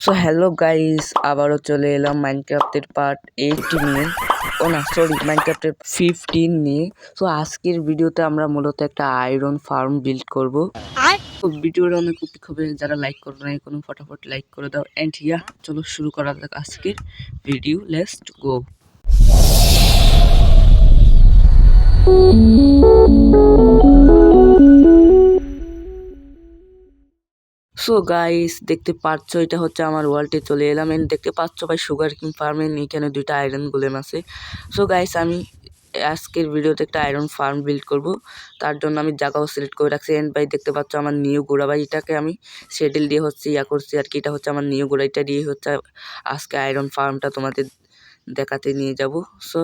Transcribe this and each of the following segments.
So hello guys আবারও চলে এলাম মাইনক্রাফটের পার্ট এইট নিয়ে। ও না সরি মাইনক্রাফটের ফিফটিন নিয়ে। সো আজকের ভিডিওতে আমরা মূলত একটা আয়রন ফার্ম বিল্ড করব। তো ভিডিওটা অনেক উপিক হবে যারা লাইক করবে না কোনো ফটাফট লাইক করে দাও। অ্যান্ড ইয়া চলো শুরু করা যাক আজকের video let's go so guys দেখতে পাচ্ছ, এটা হচ্ছে আমার ওয়ার্ল্ডে চলে এলাম। এন্ড দেখতে পাচ্ছ ভাই সুগার কিং ফার্মের এখানে দুইটা আয়রন গোলেম আছে। সো গাইস আমি আজকের ভিডিওতে একটা আয়রন ফার্ম বিল্ড করব। তার জন্য আমি জায়গাও সিলেক্ট করে রাখছি। এন্ড ভাই, দেখতে পাচ্ছ আমার নিউ গোড়া। ভাই, এটাকে আমি শেডেল দিয়ে হচ্ছে ইয়া করছি আর কি। এটা হচ্ছে আমার নিউ গোড়া। এটা দিয়ে হচ্ছে আজকে আয়রন ফার্মটা তোমাদের দেখাতে নিয়ে যাব। সো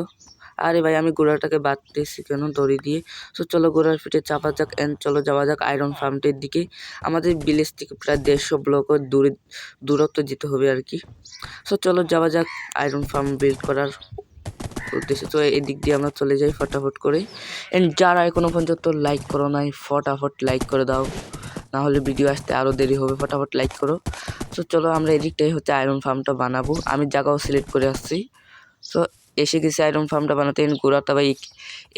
আরে ভাই, আমি গোড়াটাকে বাঁধতেছি কেন? দড়ি দিয়ে। সো চলো গোড়ার ফিটে চাপা যাক অ্যান্ড চলো যাওয়া যাক আয়রন ফার্মটির দিকে। আমাদের বিলেজ থেকে প্রায় দেড়শো ব্লক দূরে, দূরত্ব যেতে হবে আর কি। সো চলো যাওয়া যাক আয়রন ফার্ম বিল্ড করার উদ্দেশ্যে। তো এদিক দিয়ে আমরা চলে যাই ফটাফট করে অ্যান্ড যারা এখনও পর্যন্ত লাইক করো নাই, ফটাফট লাইক করে দাও। না হলে ভিডিও আসতে আরও দেরি হবে, ফটাফট লাইক করো। সো চলো আমরা এদিকটাই হচ্ছে আয়রন ফার্মটা বানাবো। আমি জায়গাও সিলেক্ট করে আসছি। এসে গেছি আয়রন ফার্মটা বানাতে গোড়াটা ভাই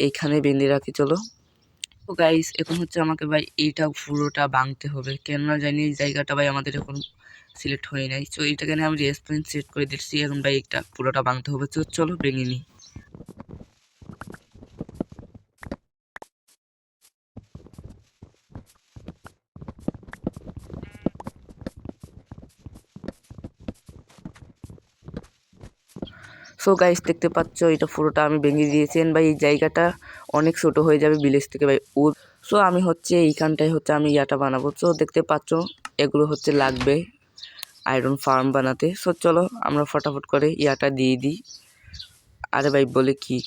এইখানে বেঁধে রাখি, চলো। তো গাইস এখন হচ্ছে আমাকে ভাই এইটা পুরোটা ভাঙতে হবে। কেননা জানি এই জায়গাটা ভাই আমাদের এখন সিলেক্ট হয়ে নাই। তো এইটাকে আমি রেস্টুরেন্ট সেট করে দিচ্ছি, এখন ভাই এটা পুরোটা ভাঙতে হবে। তো চলো ভেঙে নিই। সো গাইস দেখতে পাচ্ছ, এটা পুরোটা আমি ভেঙে দিয়েছেন ভাই, এই জায়গাটা অনেক ছোট হয়ে যাবে বিলেজ থেকে, ভাই ও সো আমি হচ্ছে এইখানটায় হচ্ছে আমি ইয়াটা বানাবো। সো দেখতে পাচ্ছ, এগুলো হচ্ছে লাগবে আয়রন ফার্ম বানাতে। সো চলো, আমরা ফটাফট করে ইয়াটা দিয়ে দিই। আরে ভাই, বলে কি?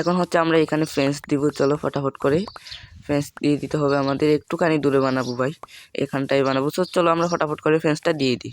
এখন হচ্ছে আমরা এখানে ফেন্স দিব, চলো ফটাফট করে। ফেন্স দিয়ে দিতে হবে আমাদের। একটুখানি দূরে বানাবো, ভাই। এখানটায় বানাবো। সো চলো, আমরা ফটাফট করে ফেন্সটা দিয়ে দিই।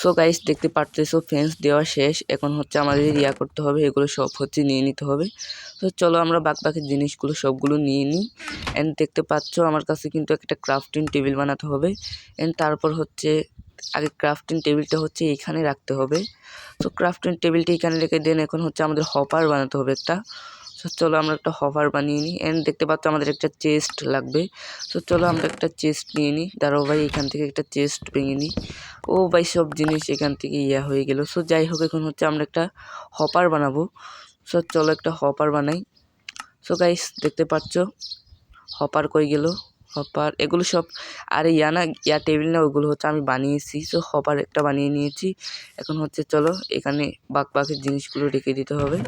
সো গাইস দেখতে পারতেছো ফেন্স দেওয়া শেষ। এখন হচ্ছে আমাদের ইয়া করতে হবে, এগুলো সব হচ্ছে নিয়ে নিতে হবে। তো চলো আমরা বাক বাকি জিনিসগুলো সবগুলো নিয়ে নিই। অ্যান্ড দেখতে পাচ্ছ, আমার কাছে কিন্তু একটা ক্রাফটিং টেবিল বানাতে হবে। অ্যান্ড তারপর হচ্ছে, আগে ক্রাফটিং টেবিলটা হচ্ছে এইখানে রাখতে হবে। তো ক্রাফটিং টেবিলটা এখানে রেখে দেন, এখন হচ্ছে আমাদের হপার বানাতে হবে একটা। সো চলো আমরা একটা হপার বানিয়ে নিই। অ্যান্ড দেখতে পাচ্ছ আমাদের একটা চেস্ট লাগবে। সো চলো আমরা একটা চেস্ট নিয়ে নিই। দাঁড়াও ভাই, এখান থেকে একটা চেস্ট ভেঙে নিই। ও ভাই, সব জিনিস এখান থেকে ইয়া হয়ে গেল। সো যাই হোক, এখন হচ্ছে আমরা একটা হপার বানাবো। সো চলো একটা হপার বানাই। সো গাইস দেখতে পাচ্ছ? হপার কই গেল? হপার এগুলো সব, আরে ইয়া না, ইয়া টেবিল না, ওগুলো হচ্ছে আমি বানিয়েছি। সো হপার একটা বানিয়ে নিয়েছি। এখন হচ্ছে চলো, এখানে বাক বাকি জিনিসগুলো রেখে দিতে হবে।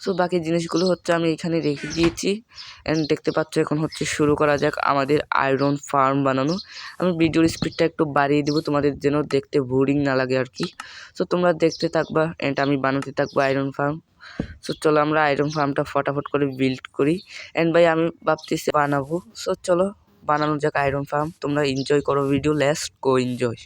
সো বাকি জিনিসগুলো হচ্ছে আমি এখানে রেখে দিয়েছি। অ্যান্ড দেখতে পাচ্ছ এখন হচ্ছে শুরু করা যাক আমাদের আয়রন ফার্ম বানানো। আমি ভিডিওর স্পিডটা একটু বাড়িয়ে দেবো তোমাদের যেন দেখতে বোরিং না লাগে আর কি। সো তোমরা দেখতে থাকবা অ্যান্ড আমি বানাতে থাকব আয়রন ফার্ম সো চলো আমরা আয়রন ফার্মটা ফটাফট করে বিল্ড করি। অ্যান্ড ভাই, আমি ভাবতেছি বানাবো। সো চলো বানানো যাক আয়রন ফার্ম তোমরা এনজয় করো video let's go enjoy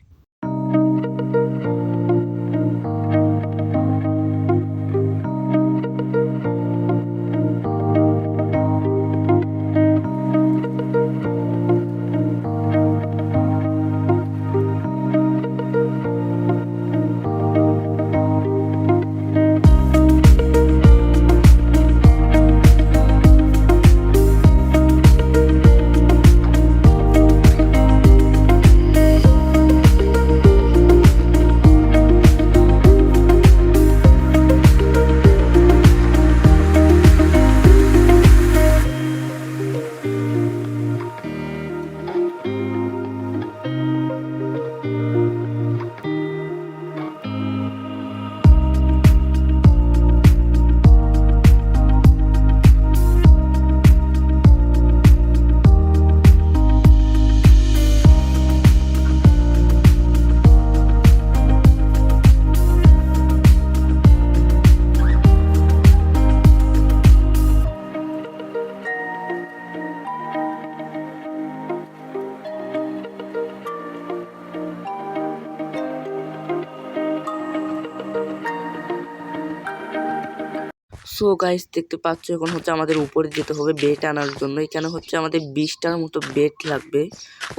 so guys, দেখতে পাচ্ছ এখন হচ্ছে আমাদের উপরে যেতে হবে বেড আনার জন্য। এখানে হচ্ছে আমাদের বিশটার মতো বেড লাগবে।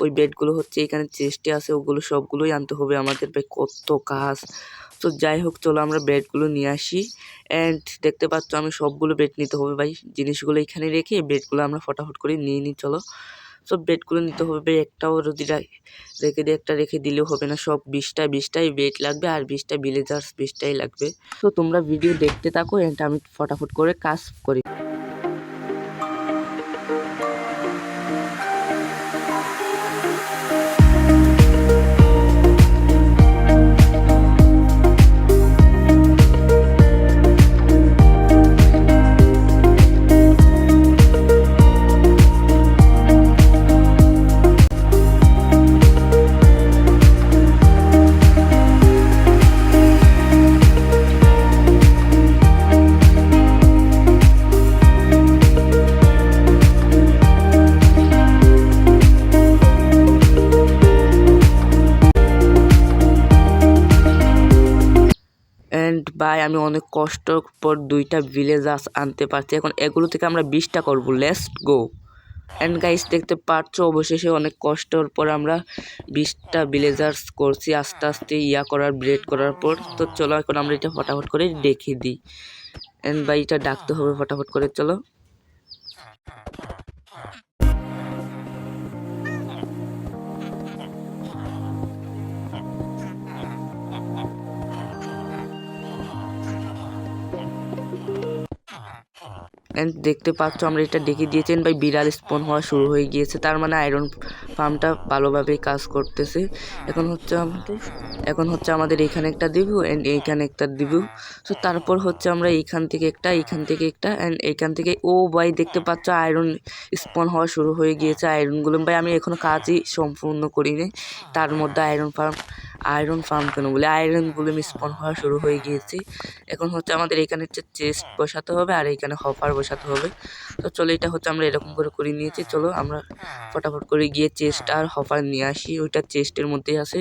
ওই বেডগুলো হচ্ছে এখানে চেস্টে আছে, ওগুলো সবগুলোই আনতে হবে আমাদের ভাই, কত কাজ। তো যাই হোক, চলো আমরা বেডগুলো নিয়ে আসি। অ্যান্ড দেখতে পাচ্ছ আমি সবগুলো বেড নিতে হবে ভাই, জিনিসগুলো এখানে রেখে বেডগুলো আমরা ফটাফট করে নিয়ে নিই চলো। সব বেডগুলো নিতে হবে একটাও যদি রা- রেখে দিয়ে একটা রেখে দিলেও হবে না। সব বিশটা, বিশটাই বেড লাগবে আর বিশটা ভিলেজার্স বিশটাই লাগবে। তো তোমরা ভিডিও দেখতে থাকো এটা আমি ফটাফট করে কাজ করি। আমি অনেক কষ্টর পর দুইটা ভিলেজার্স আনতে পারছি। এখন এগুলো থেকে আমরা বিশটা করব। লেস্ট গো অ্যান্ড গাইস দেখতে পাচ্ছ অবশেষে অনেক কষ্টর পর আমরা বিশটা ভিলেজার্স করছি। আস্তে আস্তে ইয়া করার ব্রেড করার পর। তো চলো, এখন আমরা এটা ফটাফট করে দেখে দিই। অ্যান্ড বাই এটা ডাকতে হবে ফটাফট করে, চলো। দেখতে পাচ্ছ আমরা এটা ডেকে দিয়েছেন ভাই, বিড়াল স্পন হওয়া শুরু হয়ে গিয়েছে। তার মানে আয়রন ফার্মটা ভালোভাবেই কাজ করতেছে। এখন হচ্ছে আমাদের এখন হচ্ছে আমাদের এখানে একটা দিব অ্যান্ড এইখানে একটা দিব। তো তারপর হচ্ছে আমরা এইখান থেকে একটা, এইখান থেকে একটা অ্যান্ড এইখান থেকে ও ভাই দেখতে পাচ্ছ আয়রন স্পন হওয়া শুরু হয়ে গিয়েছে। আয়রনগুলো ভাই আমি এখনও কাজই সম্পূর্ণ করিনি তার মধ্যে আয়রন ফার্ম আয়রন ফার্ম কেন বলে? আয়রন আয়রনগুলো স্পন হওয়া শুরু হয়ে গিয়েছে। এখন হচ্ছে আমাদের এখানে হচ্ছে চেস্ট বসাতে হবে আর এখানে হপার বসাতে হবে। তো চলো এটা হচ্ছে আমরা এরকম করে করে নিয়েছি। চলো আমরা ফটাফট করে গিয়ে চেস্ট আর হপার নিয়ে আসি ওইটা চেস্টের মধ্যেই আছে।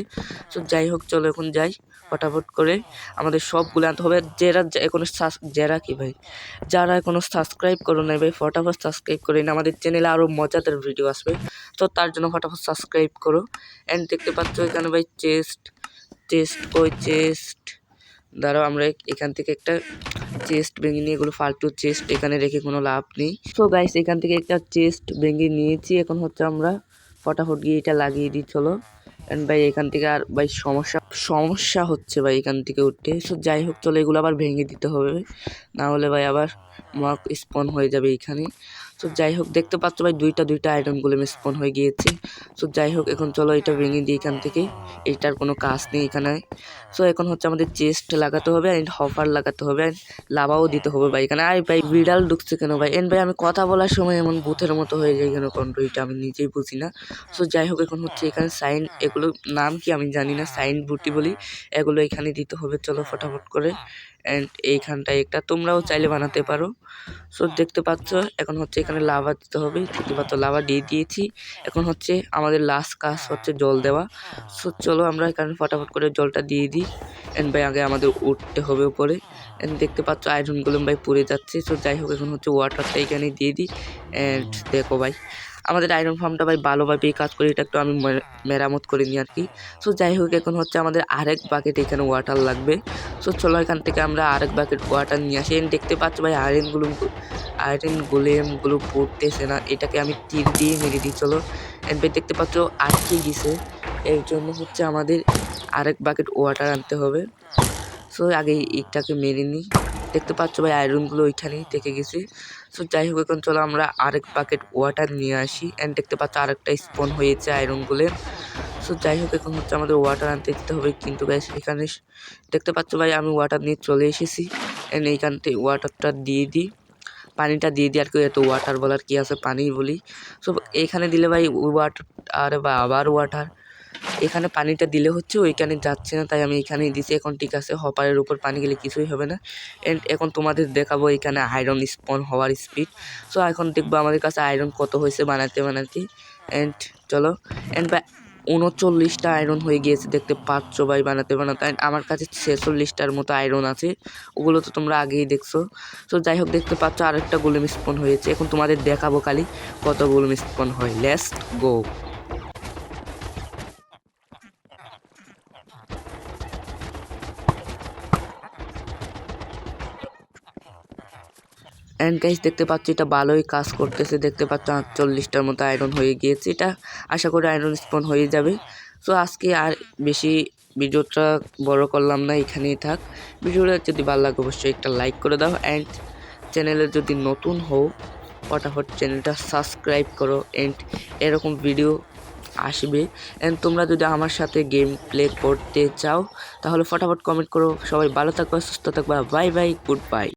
তো যাই হোক চলো এখন যাই ফটাফট করে আমাদের সবগুলো আনতে হবে। যারা এখনও যারা কি ভাই? যারা এখনও সাবস্ক্রাইব করো নাই ভাই ফটাফট সাবস্ক্রাইব করে নিন আমাদের চ্যানেলে আরও মজাদার ভিডিও আসবে। তো তার জন্য ফটাফট সাবস্ক্রাইব করো। অ্যান্ড দেখতে পাচ্ছ এখানে ভাই চেস্ট চেস্ট ওই চেস্ট? দাঁড়াও আমরা এখান থেকে একটা চেস্ট ভেঙে নিয়ে এগুলো ফালতু চেস্ট এখানে রেখে কোনো লাভ নেই। তো গাইস এখান থেকে একটা চেস্ট ভেঙে নিয়েছি। এখন হচ্ছে আমরা ফটাফট গিয়ে এটা লাগিয়ে দিই চলো অ্যান্ড ভাই, এখান থেকে আর ভাই সমস্যা সমস্যা হচ্ছে ভাই এখান থেকে উঠতে। সো যাই হোক, চলো এগুলো আবার ভেঙে দিতে হবে। না হলে ভাই আবার মক স্পন হয়ে যাবে এইখানে তো যাই হোক, দেখতে পাচ্ছ ভাই দুইটা দুইটা আইটেমগুলো স্পন হয়ে গিয়েছে। সো যাই হোক, এখন চলো এটা ভেঙে দিই এখান থেকে। এটার কোনো কাজ নেই এখানে। সো এখন হচ্ছে আমাদের চেস্ট লাগাতে হবে অ্যান্ড হফার লাগাতে হবে অ্যান্ড লাভাও দিতে হবে ভাই এখানে। আর ভাই, বিড়াল ঢুকছে কেন ভাই? এন্ড ভাই, আমি কথা বলার সময় এমন বুথের মতো হয়ে যায় কেন কন্ট্রোলটা আমি নিজেই বুঝি না। সো যাই হোক, এখন হচ্ছে এখানে সাইন এগুলো নাম কি আমি জানি না সাইন বুটি বলি, এগুলো এখানে দিতে হবে। চলো ফটাফট করে। অ্যান্ড এইখানটায় একটা তোমরাও চাইলে বানাতে পারো। সো দেখতে পাচ্ছ, এখন হচ্ছে এখানে লাভা দিতে হবে। দেখতে পাচ্ছ লাভা দিয়ে দিয়েছি। এখন হচ্ছে আমাদের লাস্ট কাজ হচ্ছে জল দেওয়া। সো চলো আমরা এখানে ফটাফট করে জলটা দিয়ে দিই। অ্যান্ড ভাই, আগে আমাদের উঠতে হবে উপরে। অ্যান্ড দেখতে পাচ্ছ আয়রনগুলো ভাই পুড়ে যাচ্ছে। সো যাই হোক, এখন হচ্ছে ওয়াটারটা এখানে দিয়ে দিই। অ্যান্ড দেখো ভাই আমাদের আয়রন ফার্মটা ভাই ভালোভাবেই কাজ করি, এটা একটু আমি মেরা- মেরামত করে নিই আর কি। সো যাই হোক, এখন হচ্ছে আমাদের আরেক বাকেট এখানে ওয়াটার লাগবে। সো চলো এখান থেকে আমরা আরেক বাকেট ওয়াটার নিয়ে আসি। And দেখতে পাচ্ছ ভাই আয়রনগুলো আয়রন গোলেমগুলো পড়তেছে না, এটাকে আমি তীর দিয়ে মেরে দিই, চলো। এন্ড ভাই, দেখতে পাচ্ছ আটকে গেছে। এর জন্য হচ্ছে আমাদের আরেক বাকেট ওয়াটার আনতে হবে। সো আগে ইটটাকে মেরে নিই। দেখতে পাচ্ছ ভাই আয়রনগুলো ওইখানেই থেকে গেছে। সো যাই হোক, এখন চলো আমরা আরেক বাকেট ওয়াটার নিয়ে আসি। অ্যান্ড দেখতে পাচ্ছ আরেকটা স্পন হয়েছে আয়রনগুলো সো যাই হোক, এখন হচ্ছে আমাদের ওয়াটার আনতে দিতে হবে। কিন্তু গাইস এখানে দেখতে পাচ্ছ ভাই, আমি ওয়াটার নিয়ে চলে এসেছি। অ্যান্ড এইখান থেকে ওয়াটারটা দিয়ে দিই। পানিটা দিয়ে দিই, আর কি এত ওয়াটার বলার কি আছে পানি বলি। সো এখানে দিলে ভাই ওয়াটার আরে বা, আবার ওয়াটার এখানে পানিটা দিলে হচ্ছে ওইখানে যাচ্ছে না, তাই আমি এখানেই দিছি। এখন ঠিক আছে, হপারের উপর পানি গেলে কিছুই হবে না। এন্ড এখন তোমাদের দেখাবো এখানে আয়রন স্পন হওয়ার স্পিড সো এখন দেখব আমাদের কাছে আয়রন কত হয়েছে বানাতে বানাতে। এন্ড চলো। এন্ড উনচল্লিশটা আয়রন হয়ে গিয়েছে, দেখতে পাচ্ছ ভাই, বানাতে বানাতে। And আমার কাছে ছেচল্লিশটার মতো আয়রন আছে। ওগুলো তো তোমরা আগেই দেখছ। তো যাই হোক, দেখতে পাচ্ছ আরেকটা গোলেম স্পন হয়েছে। এখন তোমাদের দেখাবো খালি কত গোলেম স্পন হয়। লেস্ট গো অ্যান্ড গাইস দেখতে পাচ্ছ এটা ভালোই কাজ করতেছে। দেখতে পাচ্ছ আটচল্লিশটার মতো আয়রন হয়ে গিয়েছে এটা। আশা করি আয়রন স্পন হয়ে যাবে। সো আজকে আর বেশি ভিডিওটা বড় করলাম না, এখানেই থাক। ভিডিওটা যদি ভালো লাগে, অবশ্যই একটা লাইক করে দাও। অ্যান্ড চ্যানেলে যদি নতুন হও ফটাফট চ্যানেলটা সাবস্ক্রাইব করো। অ্যান্ড এরকম ভিডিও আসবে। অ্যান্ড তোমরা যদি আমার সাথে গেম প্লে করতে চাও, তাহলে ফটাফট কমেন্ট করো। সবাই ভালো থাকবা সুস্থ থাকবা। Bye bye good bye